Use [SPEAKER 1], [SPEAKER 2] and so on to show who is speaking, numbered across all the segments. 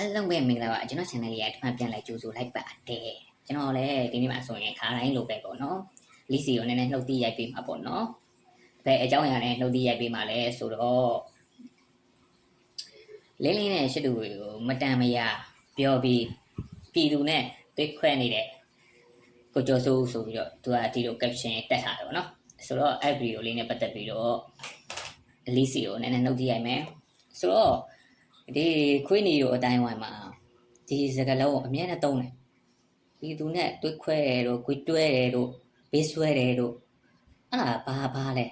[SPEAKER 1] အားလုံးပဲမင်္ဂလာပါကျွန်တော် channel လေးကတစ်ခါပြန်လိုက်ကြိုးဆိုလိုက်ပါတယ်ကျွန်တော်လည်းဒီနေ့မှဆိုရင်ခါတိုင်းလိုပဲပေါ့နော်လီစီကိုနည်းနည်းနှုတ်သီးရိုက်ပေးမှာပေါ့နော်ဘယ်အကြောင်းအရာနဲ့နှုတ်သီးရိုက်ပေးမှာလဲဆိုတော့လင်းလင်းနဲ့ရှစ်တူကိုမတန်မရပြောပြီးပြည်သူနဲ့တွေ့ခွဲနေတဲ့ကိုကျော်စိုးဆိုပြီးတော့သူကဒီလို caption တက်ထားတယ်ပေါ့နော်ဆိုတော့အဲ့ဗီဒီယိုလေးနဲ့ပတ်သက်ပြီးတော့လီစီကိုနည်းနည်းနှုတ်သီးရိုက်မယ်ဆိုတော့ ဒီခွေးနီတို့အတိုင်းဝိုင်းမှာဒီစကလုံးကိုအမြဲတမ်းသုံးတယ်ဒီသူနဲ့တွဲခွဲတယ်တို့ခွေးတွဲတယ်တို့ဘေးဆွဲတယ်တို့အဲ့ဒါဘာဘာလဲ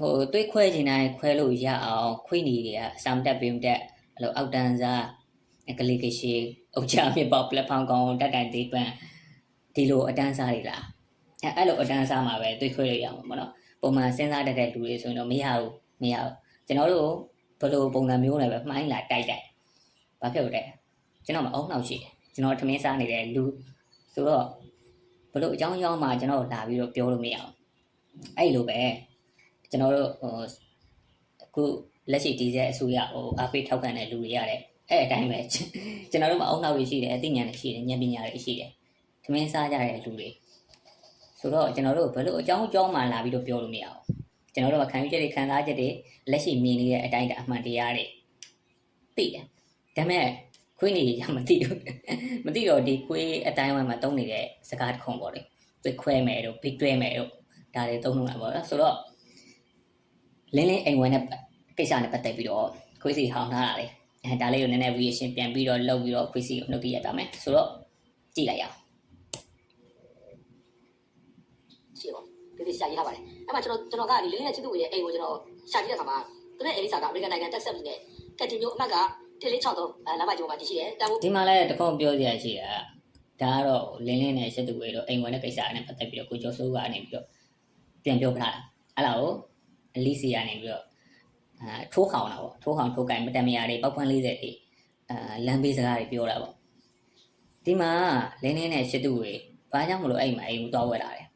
[SPEAKER 1] ဟိုတွဲခွဲချင်တိုင်းခွဲလို့ရအောင်ခွေးနီတွေကအစမ်းတက်ပြီးတက်အဲ့လိုအောက်တန်းစားကလေးကရှိအုတ်ချမြပေါ့ပလက်ဖောင်းကောင်တက်တိုင်သေးပန်ဒီလိုအတန်းစားတွေလားအဲ့အဲ့လိုအတန်းစားမှာပဲတွဲခွဲလို့ရအောင်ပေါ့နော်ပုံမှန်စဉ်းစားတတ်တဲ့လူတွေဆိုရင်တော့မရဘူးမရဘူးကျွန်တော်တို့ ဘယ်လိုပုံစံမျိုးနဲ့ပဲမှိုင်းလာတိုက်တိုက်ဘာဖြစ်လို့လဲကျွန်တော်မအုံနောက်ရှိတယ်ကျွန်တော်ထမင်းစားနေတဲ့လူဆိုတော့ဘယ်လိုအကြောင်းအကြောင်းမှကျွန်တော်လာပြီးတော့ပြောလို့မရအောင်အဲ့လိုပဲကျွန်တော်တို့ဟိုအခုလက်ရှိဒီဇယ်အစိုးရဟိုအားပေးထောက်ခံတဲ့လူတွေရတယ်အဲ့အတိုင်းပဲကျွန်တော်တို့မအုံနောက်တွေရှိတယ်အသိဉာဏ်တွေရှိတယ်ဉာဏ်ပညာတွေရှိတယ်ထမင်းစားကြတဲ့လူတွေဆိုတော့ကျွန်တော်တို့ဘယ်လိုအကြောင်းအကြောင်းမှလာပြီးတော့ပြောလို့မရအောင် ကျွန်တော်တို့ကခံယူချက်တွေခံစားချက်တွေလက်ရှိမြင်နေတဲ့အတိုင်းအမှန်တရားတွေသိတယ်ဒါပေမဲ့ခွေးနေရမသိဘူးမသိတော့ဒီခွေးအတိုင်းဝိုင်းမှာတုံးနေတဲ့စကားတစ်ခုပေါ့လေသူခွဲမယ်တို့ဘိတ်တွဲမယ်တို့ဒါတွေသုံးလို့လာပေါ့နော်ဆိုတော့လင်းလင်းအိမ်ဝင်တဲ့ကိစ္စနဲ့ပတ်သက်ပြီးတော့ခွေးစီဟောင်းထားတာလေအဲဒါလေးကိုနည်းနည်း reaction ပြန်ပြီးတော့လုပ်ပြီးတော့ခွေးစီကိုနှုတ်ပြရပါမယ်ဆိုတော့ကြည့်လိုက်ရအောင်
[SPEAKER 2] ရှိတယ်ပေါ့ဒီဒီရှာရေးထားပါတယ် အဲ့မှာကျွန်တော်ကျွန်တော်ကဒီလေးနဲ့ချစ်သူရဲ့အိမ်ကိုကျွန်တော်ရှာကြည့်တဲ့အခါမှာသူနဲ့အိမ်လေးစာကအမေရိကန်နိုင်ငံတက်ဆက်ပြီးနဲ့ကက်တီမျိုးအမှတ်က1663အဲလမ်းမကြီးပေါ်မှာတည်ရှိတယ်တန်ဖိုး
[SPEAKER 1] ဒီမှာလည်းတခုံပြောစရာရှိတာဒါကတော့လင်းလင်းနဲ့ရှစ်သူဝေတို့အိမ်ဝင်တဲ့ကိစ္စနဲ့ပတ်သက်ပြီးတော့ကိုကျော်စိုးကနေပြီးတော့ပြန်ပြောပြတာအဲ့ဒါကိုအလီစီကနေပြီးတော့အာထိုးခေါင်တာပေါ့ထိုးခေါင်ထိုးကင်မတန်မရတွေပောက်ပွန်း40တွေအာလမ်းဘေးစကားတွေပြောတာပေါ့ဒီမှာလင်းလင်းနဲ့ရှစ်သူဝေဘာကြောင့်မလို့အဲ့မှာအိမ်ကိုတောင်းဝဲလာတယ်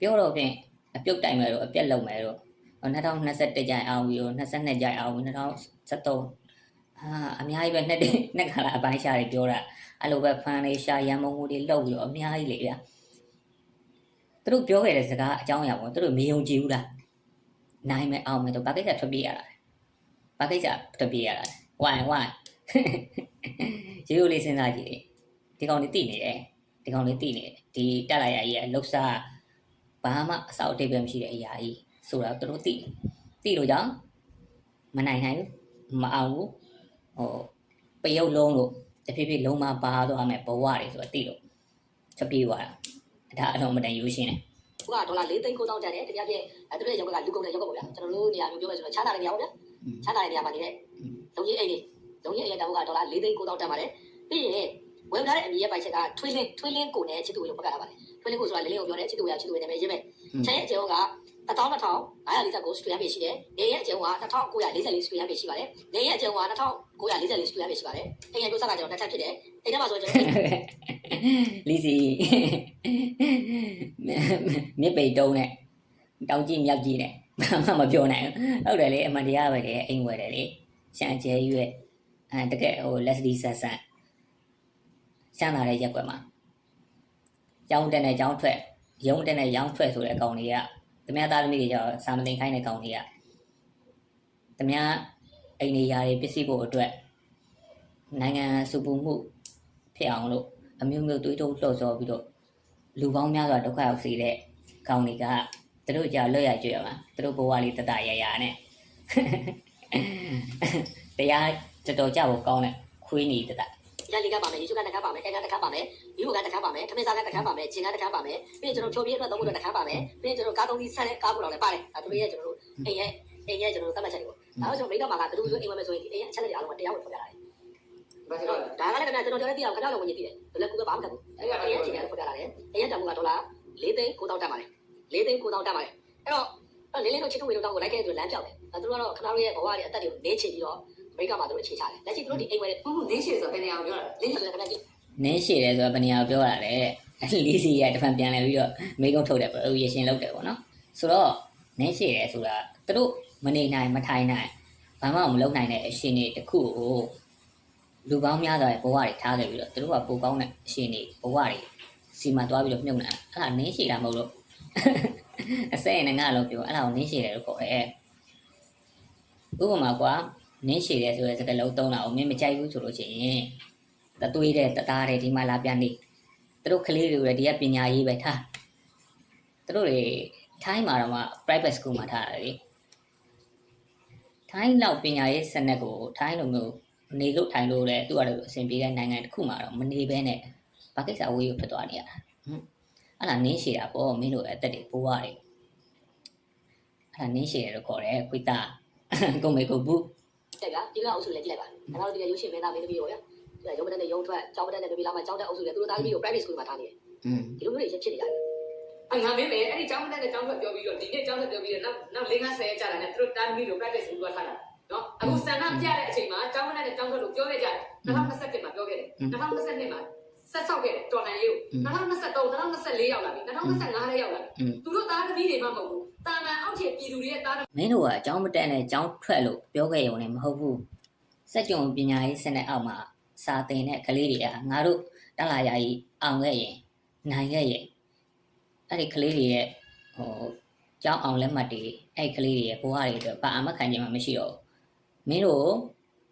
[SPEAKER 1] ပြောတော့ဖြင့် အပြုတ်တိုင်မယ်တို့အပြက်လုံမယ်တို့2021ကြိုင်အောင်ပြီးတော့22ကြိုင်အောင်ပြီး2023အာအများကြီးပဲနှစ်တည်းနှစ်ခါလာအပိုင်းရှာတွေပြောတာအဲ့လိုပဲဖန်လေးရှာရံမုံမှုတွေလောက်ပြီးတော့အများကြီးလေဗျာသူတို့ပြောခဲ့တဲ့စကားအကြောင်းအရာပေါ့သူတို့မယုံကြည်ဘူးလားနိုင်မယ်အောင်မယ်တော့ဘာကိစ္စထွက်ပြေးရတာလဲဘာကိစ္စထွက်ပြေးရတာလဲဝိုင်းဝိုင်းရိုးရိုးလေးစဉ်းစားကြည့်လေဒီကောင်လေးတိနေတယ်ဒီကောင်လေးတိနေတယ်ဒီတက်လိုက်ရကြီးကလှုပ်ရှား ဘာမှအစောက်အတိတ်ပဲမရှိတဲ့အရာကြီးဆိုတာသူတို့တိတယ်တိလို့ကြောင့်မနိုင်နိုင်ဘူးမအောင်ဘူးဟိုပယုတ်လုံးလို့တဖြည်းဖြည်းလုံးမပါသွားမယ်ဘဝတွေဆိုတာတိလို့ချက်ပြေးသွားတာဒါအတော့မတန်ယူရှင်းတယ်
[SPEAKER 2] ကဒေါ်လာ4သိန်း9တောင်းတန်တယ်တပြားပြည့်အဲသူတို့ရဲ့ရုံးကလူကုန်တဲ့ရုံးကပေါ့ဗျာကျွန်တော်တို့နေရာမျိုးပြောမယ်ဆိုတော့ချမ်းသာတဲ့နေရာပေါ့ဗျာချမ်းသာတဲ့နေရာမှာနေတဲ့လုံကြီးအိမ်လေးလုံကြီးအိမ်ရဲ့တန်ဖိုးကဒေါ်လာ4သိန်း9တောင်းတန်ပါတယ်ပြီးရင် ဝယ်ထားတဲ့အမည်ရဲ့ပိုင်ချက်ကထွေးလင်းထွေးလင်းကိုနဲ့ချစ်သူကိုပတ်ကလာပါတယ်ထွေးလင်းကိုဆိုတာလေးလေးကိုပြောတယ်ချစ်သူရချစ်သူရဲ့နာမည်ရေးမယ်ချက်ရဲ့အကျုံးက12549စတူရမ်းပေရှိတယ်။နေရဲ့အကျုံးက2944စတူရမ်းပေရှိပါတယ်။နေရဲ့အကျုံးက2944စတူရမ်းပေရှိပါတယ်။အိမ်ရဲ့ကိုစကကျွန်တော်တစ်ထပ်ဖြစ်တယ်။အိမ်ထဲမှာဆိုကျွန်တော်
[SPEAKER 1] လီစီမြစ်ပိတ်တုံးနဲ့တောင်ကြီးမြောက်ကြီးနဲ့ဘာမှမပြောနိုင်ဘူးဟုတ်တယ်လေအမှန်တရားပဲလေအိမ်ဝယ်တယ်လေရှမ်းကျဲရွက်အဲတကယ်ဟိုလက်စတီဆက်ဆန် ရှမ်းလာတဲ့ရက်ွက်မှာကျောင်းတက်နဲ့ကျောင်းထွက်ရုံးတက်နဲ့ရောင်းထွက်ဆိုတဲ့အကောင်တွေကသမ ्या သားသမီးတွေကြောင့်စာမသိခိုင်းတဲ့ကောင်တွေကသမ ्या အိမ်နေရာတွေပစ္စည်းဖို့အတွက်နိုင်ငံစုပူမှုဖြစ်အောင်လို့အမျိုးမျိုးတွေးတိုးလှော့ဆော်ပြီးတော့လူပေါင်းများစွာဒုက္ခရောက်စေတဲ့ကောင်းတွေကသူတို့ကြာလွတ်ရကြွရမှာသူတို့ဘဝလေးတတရရနဲ့တရားတော်တော်ကြဖို့ကောင်းတဲ့ခွေးနေတတ
[SPEAKER 2] ရန်လေးကပါမယ်ရေချိုးကတစ်ခါပါမယ်အဲကတစ်ခါပါမယ်ဒီဘကတစ်ခါပါမယ်ထမင်းစားကတစ်ခါပါမယ်ဂျင်ကတစ်ခါပါမယ်ပြီးရင်ကျွန်တော်ဖြိုပြည့်အတွက်သုံးဖို့တစ်ခါပါမယ်ပြီးရင်ကျွန်တော်ကားသုံးပြီးဆန်းတဲ့ကားဖို့တော့လည်းပါတယ်အဲတို့ရဲ့ကျွန်တော်တို့အိမ်ရဲ့အိမ်ရဲ့ကျွန်တော်တို့သတ်မှတ်ချက်တွေပေါ့ဒါတော့ကျွန်တော်မိတော့မှာကဘယ်သူဆိုအိမ်ဝယ်မယ်ဆိုရင်အိမ်ရဲ့အချက်လက်တွေအားလုံးကတရားဝင်ဖော်ပြတာလေ
[SPEAKER 3] ဘာလို့
[SPEAKER 2] ဒါကလည်းခင်ဗျာကျွန်တော်ပြောတဲ့တရားကိုခဏလောက်ဝင်ကြည့်တယ်ဘယ်လဲကူကဘာမှမတတ်ဘူးအဲ့ဒါအိမ်ရဲ့အချိန်နဲ့ဖော်ပြတာလေအိမ်ရဲ့တန်ဖိုးကဒေါ်လာ၄သိန်း9တောင်းတက်ပါတယ်၄သိန်း9တောင်းတက်ပါတယ်အဲ့တော့လေးလေးတို့ချစ်သူဝေတို့တောင်းကိုလိုက်ခဲ့သူလမ်းပြောက်တယ်သူတို့ကတော့ခဏတို့ရဲ့ဘဝတွေအသက်တွေကိုနေချပြီးတော့အ မေရိကမှာသူတို့အခြေချတယ်လက်ရှိသူတို့ဒီအိမ်ဝယ်
[SPEAKER 3] ဟုတ်ဟုတ်နင်းရှိဆိုဘယ်နေအောင်ပြောတာ
[SPEAKER 2] လင်းဆိုတဲ့ခင်ဗျာကြည့်
[SPEAKER 1] နင်းရှိတယ်ဆိုတော့ဘယ်နေရာပြောတာလဲလီစီရတဖန်ပြန်လဲပြီးတော့မိကုန်းထုတ်တယ်ပေါ့ရရှင်လုပ်တယ်ပေါ့နော်ဆိုတော့နင်းရှိတယ်ဆိုတာသူတို့မနေနိုင်မထိုင်နိုင်ဘာမှမလုပ်နိုင်တဲ့အရှင်တွေတခုကိုလူပေါင်းများစွာရဲ့ဘဝတွေထားခဲ့ပြီးတော့သူတို့ကပိုကောင်းတဲ့အရှင်နေဘဝတွေစီမှာသွားပြီးတော့မြုပ်နှံအဲ့ဒါနင်းရှိတာမဟုတ်လို့အစဲနဲ့ငါလို့ပြောအဲ့ဒါကိုနင်းရှိတယ်လို့ခေါ်တယ်ဥပမာကွာ နင်းရှိတယ်ဆိုတဲ့စကားလုံးသုံးတာကိုမင်းမကြိုက်ဘူးဆိုလို့ရှိရင်တသွေးတဲ့တသားတဲ့ဒီမှာလာပြန်နေသူတို့ကလေးတွေလည်းဒီကပညာရေးပဲထားသူတို့တွေထိုင်းမှာတော့မှ private school မှာထားတယ်လေထိုင်းလောက်ပညာရေးစနစ်ကိုထိုင်းလိုမျိုးနေလို့ထိုင်လို့လည်းသူ့အရအဆင်ပြေတဲ့နိုင်ငံတစ်ခုမှာတော့မနေဘဲနဲ့ဘာကိစ္စဝေးရဖြစ်သွားနေရတာဟမ်အဲ့ဒါနင်းရှိတာပေါ့မင်းတို့အသက်တွေပိုးရတယ်အဲ့ဒါနင်းရှိတယ်လို့ခေါ်တယ်ခွေးသားကိုမေကိုဘူး
[SPEAKER 2] တဲ့ဗျာဒီကအုပ်စုလည်းကြည့်လိုက်ပါအဲ့တော့ဒီကရုပ်ရှင်မင်းသားမင်းသမီးရောဗျာဒီကရုံးမတဲ့ရုံးထွက်ကျောင်းမတဲ့နဲ့ပြည်လာမှာကျောင်းတဲ့အုပ်စုလည်းသူတို့သားသမီးကို private school မှာထားနေတယ်
[SPEAKER 1] อืม
[SPEAKER 2] ဒီလိုမျိုးတွေဖြစ်နေတာ
[SPEAKER 3] အငါမင်းပဲအဲ့ဒီကျောင်းတက်တဲ့ကျောင်းထွက်ပြောပြီးတော့ဒီနေ့ကျောင်းထွက်ပြောပြီးတော့နောက်နောက်၄50ရက်ကြာလာတယ်သူတို့တာမီလို့ practice လုပ်ထားတာနော်အခုစံနာပြတဲ့အချိန်မှာကျောင်းတက်တဲ့ကျောင်းထွက်လို့ပြောခဲ့ကြတယ်2021မှာပြောခဲ့တယ်2022မှာ ဆက်ဆောက်ခဲ့တယ်တော်လန်ရေးကို2023 2024ရောက်လာပြီ2025လည်းရောက်လာပြီသူတို့သားသမီးတွေမှမဟုတ်ဘူးတာမန်အောက်ခြေပြည်သူတွေရဲ့သား
[SPEAKER 1] မင်းတို့ကအကြောင်းမတက်နဲ့အကြောင်းထွက်လို့ပြောခဲ့ရုံနဲ့မဟုတ်ဘူးစက်ကြုံပညာရေးစနစ်အောက်မှာစာသင်တဲ့ကလေးတွေကငါတို့တက်လာရည်အောင်ခဲ့ရင်နိုင်ခဲ့ရင်အဲ့ဒီကလေးတွေရဲ့ဟိုကျောင်းအောင်လက်မှတ်တွေအဲ့ဒီကလေးတွေရဲ့ဘဝတွေအတွက်ဘာအမှခံခြင်းမှမရှိတော့ဘူးမင်းတို့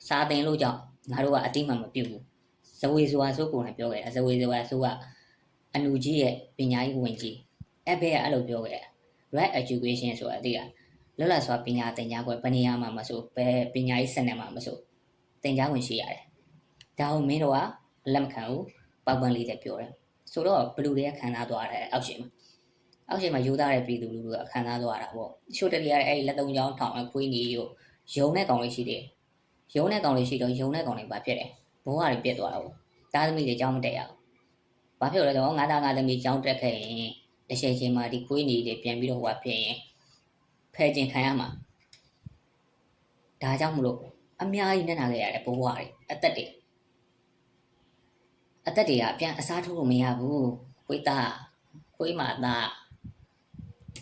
[SPEAKER 1] စာသင်လို့ကြောင့်ငါတို့ကအတိမမပြုတ်ဘူး ဇဝေဇဝါဆိုကိုယ်နဲ့ပြောခဲ့တာဇဝေဇဝါဆိုကအနူကြီးရဲ့ပညာရေးဝင်ကြီးအဲ့ဘက်ကအဲ့လိုပြောခဲ့တာ right education ဆိုတာအတိအလွတ်လပ်စွာပညာသင်ကြားခွင့်ဘယ်နေရာမှာမဆိုဘယ်ပညာရေးစနစ်မှာမဆိုသင်ကြားခွင့်ရှိရတယ်။ဒါဟုတ်မင်းတို့ကလက်မခံဘူးပောက်ပန်းလေးတဲ့ပြောတယ်။ဆိုတော့ဘလူတွေကခံစားသွားတယ်အောက်ရှင်မှာအောက်ရှင်မှာယူသားတဲ့ပြည်သူလူထုကခံစားသွားတာပေါ့။ချိုတရီကအဲ့ဒီလက်သုံးချောင်းထောင်အခွေးနေကိုယုံတဲ့ကောင်လေးရှိတယ်။ယုံတဲ့ကောင်လေးရှိတော့ယုံတဲ့ကောင်လေးပါဖြစ်တယ်။ ဘဝတွေပြတ်သွားတာပေါ့။တားသမီးတွေကြောင်းမတက်ရဘူး။ဘာဖြစ်လို့လဲဆိုတော့ငါသားငါသမီးကြောင်းတက်ခဲ့ရင်တချိန်ချိန်မှာဒီခွေးနေတွေပြန်ပြီးတော့ဟိုဖြစ်ရင်ဖဲကျင်ခံရမှာဒါကြောင့်မလို့အများကြီးနဲ့နာခဲ့ရတယ်ဘဝတွေအသက်တွေအသက်တွေကပြန်အစားထိုးလို့မရဘူးခွေးသားခွေးမာသား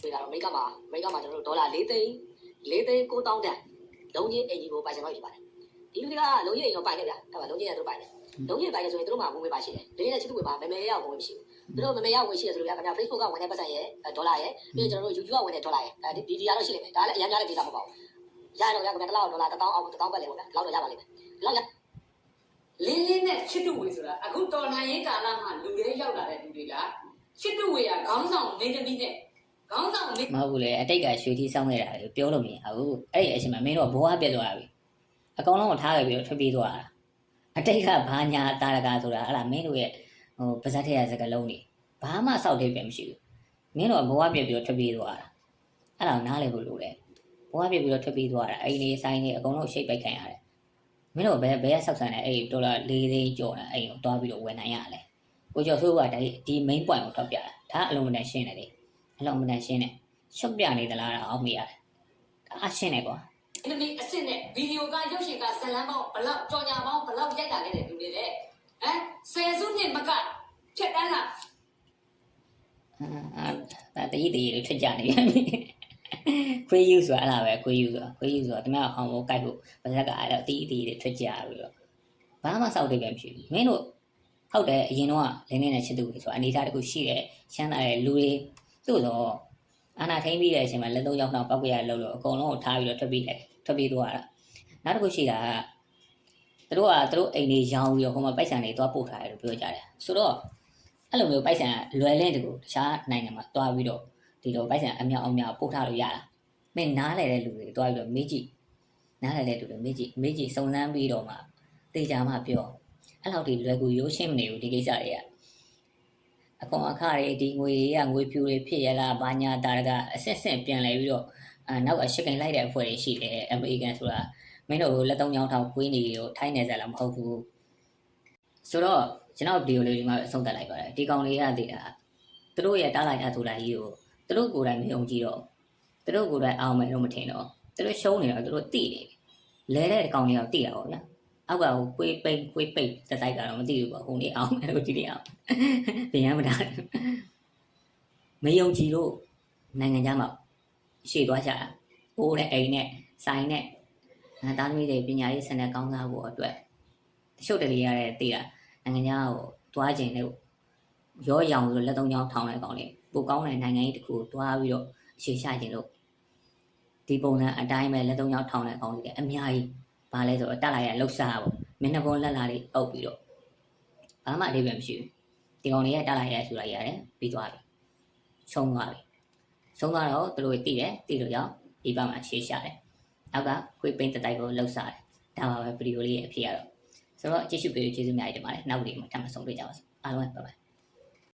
[SPEAKER 2] ဒီကတော့အမေရိကမှာအမေရိကမှာကျွန်တော်တို့ဒေါ်လာ၄သိန်း၄သိန်း9တောင်းတန်လုံးချင်းအင်ဂျီကိုပိုင်ဆိုင်တော့ဖြစ်ပါတယ် ဒီလူတွေကလုံးချင်းအိမ်တော့ပိုင်တယ်ဗျာအဲ့ပါလုံးချင်းရသူတို့ပိုင်တယ်လုံးချင်းပိုင်တယ်ဆိုရင်သူတို့မှာဝင်ဝင်ပါရှိတယ်ဒင်းနဲ့ချစ်သူဝင်ပါမမေရဝင်မရှိဘူးသူတို့မမေရဝင်ရှိတယ်ဆိုလို့ဗျာခင်ဗျာ Facebook ကဝင်တဲ့ပတ်စံရဲ့ဒေါ်လာရဲ့ပြီးတော့ကျွန်တော်တို့ YouTube ကဝင်တဲ့ဒေါ်လာရဲ့အဲဒီဒီဒီကတော့ရှိလိမ့်မယ်ဒါလည်းအများကြီးတဲ့ဒေတာမဟုတ်ပါဘူးရတော့ရခင်ဗျာတစ်လောက်ဒေါ်လာ1000အောက်1000ပတ်လေပေါ့ဗျာလောက်တော့ရပါလိမ့်မယ်လောက်ရ
[SPEAKER 3] လင်းလင်းနဲ့ချစ်တူဝေဆိုတာအခုတော်လှန်ရေးကာလမှာလူတွေရောက်လာတဲ့လူတွေကချစ်တူဝေကခေါင်းဆောင်နေသမီးနဲ့ခေါင်းဆောင်နေ
[SPEAKER 1] မဟုတ်ဘူးလေအတိတ်ကရွှေတီးဆောင်နေတာကိုပြောလို့မရဘူးအဲ့ဒီအချိန်မှာမင်းတို့ကဘဝပြတ်သွားပြီ အကောင်လုံးကိုထားခဲ့ပြီးတော့ထွက်ပြေးသွားတာအတိတ်ကဘာညာတာရကဆိုတာအဲ့ဒါမင်းတို့ရဲ့ဟိုပါဇက်ထက်ရစကလုံးတွေဘာမှစောက်သေးပြန်မရှိဘူးမင်းတို့ကဘဝပြတ်ပြီးတော့ထွက်ပြေးသွားတာအဲ့ဒါကိုနားလည်ဖို့လိုတယ်ဘဝပြတ်ပြီးတော့ထွက်ပြေးသွားတာအိမ်လေးဆိုင်လေးအကုန်လုံးရှိတ်ပိုက်ခံရတယ်မင်းတို့ဘယ်ဘယ်ဆောက်ဆန်တဲ့အဲ့ဒေါ်လာ၄သိန်းကျော်တဲ့အိမ်ကိုတွားပြီးတော့ဝယ်နိုင်ရလဲကိုကျော်ဆိုးကဒီဒီ main point ကိုထောက်ပြတာဒါအလုံးမတန်ရှင်းတယ်လေအလုံးမတန်ရှင်းတယ်ရှုပ်ပြနေသလားတော့အောင်မရတယ်ဒါအရှင်းတယ်ကွာ
[SPEAKER 3] သမီးအစ်စ်နဲ့ဗီဒီယိုကရုပ်ရှင်ကဇလန်းပေါင်းဘလောက်ကြော်ညာပေါင်းဘလောက်ရိုက်လာခဲ့တဲ့လူတွေလေဟမ်ဆယ်စုနှစ်မကဖြတ်တန်းလာ
[SPEAKER 1] အာဒါတကြီးတကြီးလေးထွက်ကြနေပြန်ပြီခွေးယူဆိုတာအဲ့လားပဲခွေးယူဆိုတာခွေးယူဆိုတာတမန်အောင်ကိုကြိုက်ဖို့ပါဇက်ကအဲ့တော့တကြီးတကြီးလေးထွက်ကြပြီးတော့ဘာမှစောက်တယ်ပဲမရှိဘူးမင်းတို့ဟုတ်တယ်အရင်တော့လင်းနေတဲ့ချစ်သူတွေဆိုတာအနေထားတစ်ခုရှိတယ်ချမ်းသာတဲ့လူတွေသို့တော့ အာနာထိန်ပြီးတဲ့အချိန်မှာလက်သုံးယောက်တော့ပောက်ကြရလို့လို့အကုန်လုံးကိုထားပြီးတော့ထွက်ပြီးလိုက်ထွက်ပြီးသွားတာနောက်တစ်ခုရှိတာကသူတို့ကသူတို့အိမ်တွေရောင်းပြီးတော့ဟိုမှာပိုက်ဆံတွေသွားပို့ထားတယ်လို့ပြောကြတယ်ဆိုတော့အဲ့လိုမျိုးပိုက်ဆံလွယ်လင့်တကူတခြားနိုင်ငံမှာတွားပြီးတော့ဒီလိုပိုက်ဆံအမြောက်အများပို့ထားလို့ရတာမင်းနားလဲတဲ့လူတွေတွားပြီးတော့မေးကြည့်နားလဲတဲ့လူတွေမေးကြည့်မေးကြည့်စုံစမ်းပြီးတော့မှတေချာမှပြောအဲ့လောက်ဒီလွယ်ကူရိုးရှင်းမနေဘူးဒီကိစ္စတွေက အကောင်အခတွေဒီငွေတွေကငွေဖြူတွေဖြစ်ရလားဘာညာတာကအစစ်စစ်ပြန်လဲပြီးတော့အာနောက်အရှိကိန်လိုက်တဲ့အဖွဲ့တွေရှိတယ်အမေရိကန်ဆိုတာမင်းတို့လက်သုံးချောင်းထောင်ကွေးနေရောထိုင်းနေစလားမဟုတ်ဘူးဆိုတော့ကျွန်တော်ဗီဒီယိုလေးဒီမှာအဆုံးသတ်လိုက်ပါတယ်ဒီကောင်လေးကတည်တာသူတို့ရဲ့တားလိုက်အထူလိုက်ကြီးကိုသူတို့ကိုယ်တိုင်မယုံကြည်တော့သူတို့ကိုယ်တိုင်အောင်မယ်လို့မထင်တော့သူတို့ရှုံးနေတော့သူတို့တိနေလဲတဲ့ကောင်လေးကတိတာပေါ့ဗျာ အောက်ကဟိုကွေးပိတ်ကွေးပိတ်တက်တိုက်ကတော့မသိဘူးပေါ့ဟိုနေ့အောင်မယ်လို့ဒီနေ့အောင်ပြန်ရမတာမယုံကြည်လို့နိုင်ငံခြားမှာရှေ့သွားကြတာအိုးနဲ့အိမ်နဲ့ဆိုင်နဲ့အဲသားသမီးတွေပညာရေးစနစ်ကောင်းစားဖို့အတွက်ရှုပ်တယ်လေးရတဲ့တေးတာနိုင်ငံခြားကိုတွားခြင်းလို့ရောရောင်ဆိုလက်သုံးချောင်းထောင်းတဲ့ကောင်လေးပိုကောင်းတဲ့နိုင်ငံကြီးတစ်ခုကိုတွားပြီးတော့အခြေချခြင်းလို့ဒီပုံစံအတိုင်းပဲလက်သုံးချောင်းထောင်းတဲ့ကောင်လေးလည်းအများကြီး ဘာလဲဆိုတော့တက်လာရလှုပ်ရှားပေါ့မျက်နှာပုံလက်လာလေးအုပ်ပြီးတော့ဘာမှအဓိပ္ပာယ်မရှိဘူးဒီကောင်လေးကတက်လာရဆိုတာရတယ်ပြီးသွားပြီချုံသွားပြီချုံသွားတော့သူတို့သိတယ်သိလို့ကြောင့်ဒီဘက်မှာရှေ့ရှာတယ်နောက်ကခွေးပိန်းတတိုက်ကိုလှုပ်ရှားတယ်ဒါပါပဲဗီဒီယိုလေးရဲ့အဖြစ်ရတော့ဆိုတော့ကြည့်ရှုပေးလို့ကျေးဇူးများကြီးတင်ပါတယ်နောက်ဗီဒီယိုမှာထပ်မံဆုံတွေ့ကြပါစို့အားလုံးပဲ拜拜